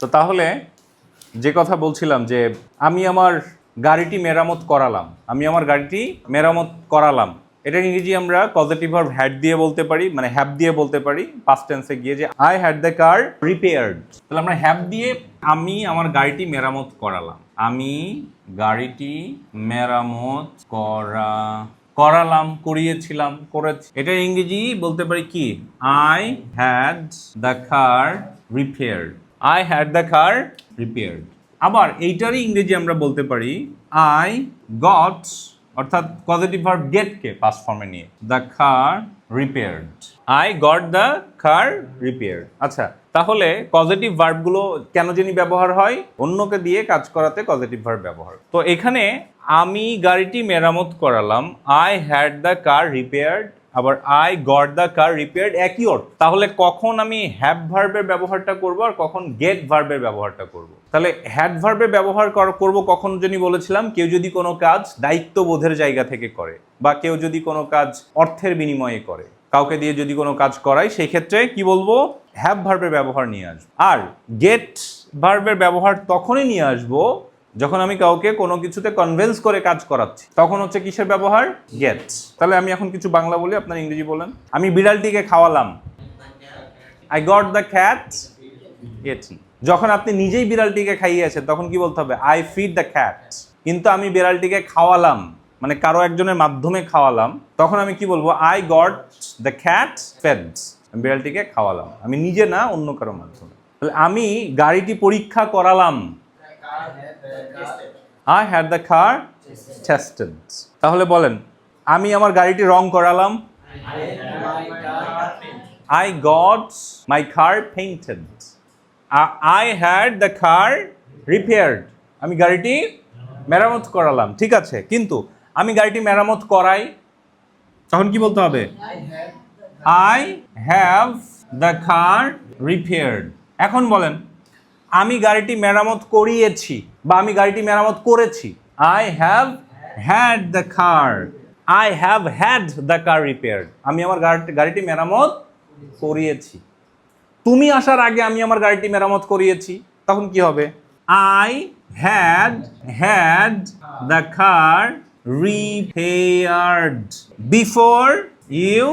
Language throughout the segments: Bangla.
তো তাহলে যে কথা বলছিলাম যে আমি আমার গাড়িটি মেরামত করালাম, আমি আমার গাড়িটি মেরামত করালাম, এটা ইংরেজি আমরা পজিটিভ ভার্ব হ্যাড দিয়ে বলতে পারি মানে হ্যাভ দিয়ে বলতে পারি পাস্ট টেন্সে গিয়ে যে I had the car repaired তাহলে আমরা হ্যাভ দিয়ে আমি আমার গাড়িটি মেরামত করালাম, আমি গাড়িটি মেরামত করা, করালাম, করিয়েছিলাম, করেছি। এটা ইংরেজি বলতে পারি কি? I had the car repaired I had the car repaired আবার এইটারই ইংরেজি আমরা বলতে পারি আই গট অর্থাৎ পজিটিভ ভার্ব গেটকে পাস ফর্মে নিয়ে the car repaired I got the car repaired আচ্ছা তাহলে পজিটিভ ভার্বগুলো কেন জানি ব্যবহার হয়? অন্যকে দিয়ে কাজ করাতে পজিটিভ ভার্ব ব্যবহার। তো এখানে আমি গাড়িটি মেরামত করালাম I had the car repaired আবার I got the car repaired একই অর্থ। তাহলে কখন আমি হ্যাভ ভার্বের ব্যবহারটা করব আর কখন গেট ভার্বের ব্যবহারটা করব? তাহলে হ্যাড ভার্বের ব্যবহার কর- করব কখন যদি বলেছিলাম, কেউ যদি কোনো কাজ দায়িত্ববোধের জায়গা থেকে করে বা কেউ যদি কোনো কাজ অর্থের বিনিময়ে করে, কাউকে দিয়ে যদি কোনো কাজ করাই সেই ক্ষেত্রে কি বলব? হ্যাভ ভার্বের ব্যবহার নিয়ে আসব। আর গেট ভার্বের ব্যবহার তখনই নিয়ে আসব যখন আমি কাউকে কোনো কিছুতে কনভিন্স করে কাজ করাচ্ছি, তখন হচ্ছে কিসের ব্যবহার? গেট তাহলে আমি এখন কিছু বাংলা বলি, আপনার ইংরেজি বলেন। আমি বিড়ালটিকে খাওয়ালাম। আই গট দ্য ক্যাট এটি যখন আপনি নিজেই বিড়ালটিকে খাইয়ে খাইয়েছেন, তখন কি বলতে হবে? আই ফিড দ্য ক্যাট কিন্তু আমি বিড়ালটিকে খাওয়ালাম মানে কারও একজনের মাধ্যমে খাওয়ালাম, তখন আমি কি বলব? I got the cat fed বিড়ালটিকে খাওয়ালাম। আমি নিজে না, অন্য কারও মাধ্যমে। তাহলে আমি গাড়িটি পরীক্ষা করালাম। I had the car tested তাহলে বলেন, আমি আমার গাড়িটি রং করালাম? I got my painted. I- I had the car repaired. আমি গাড়িটি মেরামত করালাম, ঠিক আছে? কিন্তু আমি গাড়িটি মেরামত করাই, তখন কি বলতে হবে? I have the car repaired এখন বলেন আমি গাড়িটি মেরামত করিয়েছি বা আমি গাড়িটি মেরামত করেছি। I have had the car I have had the car repaired আমি আমার গাড়িটি গাড়িটি মেরামত করিয়েছি। তুমি আসার আগে আমি আমার গাড়িটি মেরামত করিয়েছি, তখন কি হবে? I had had the car repaired before you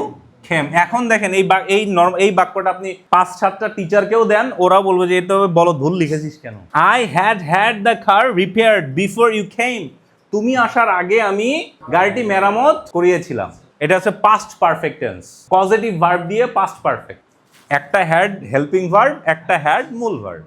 came. এখন দেখেন এই বা- এই এই বাক্যটা আপনি পাঁচ, সাতটা টিচারকেও দেন ওরা বলবে যে এটা বলো ভুল লিখেছিস কেন? I had had the car repaired before you came তুমি আসার আগে আমি গাড়িটি মেরামত করিয়েছিলাম। এটা হচ্ছে past perfect tense positive verb দিয়ে পাস্ট পারফেক্ট একটা হ্যাড হেল্পিং ভার্ব একটা হ্যাড মূল ভার্ব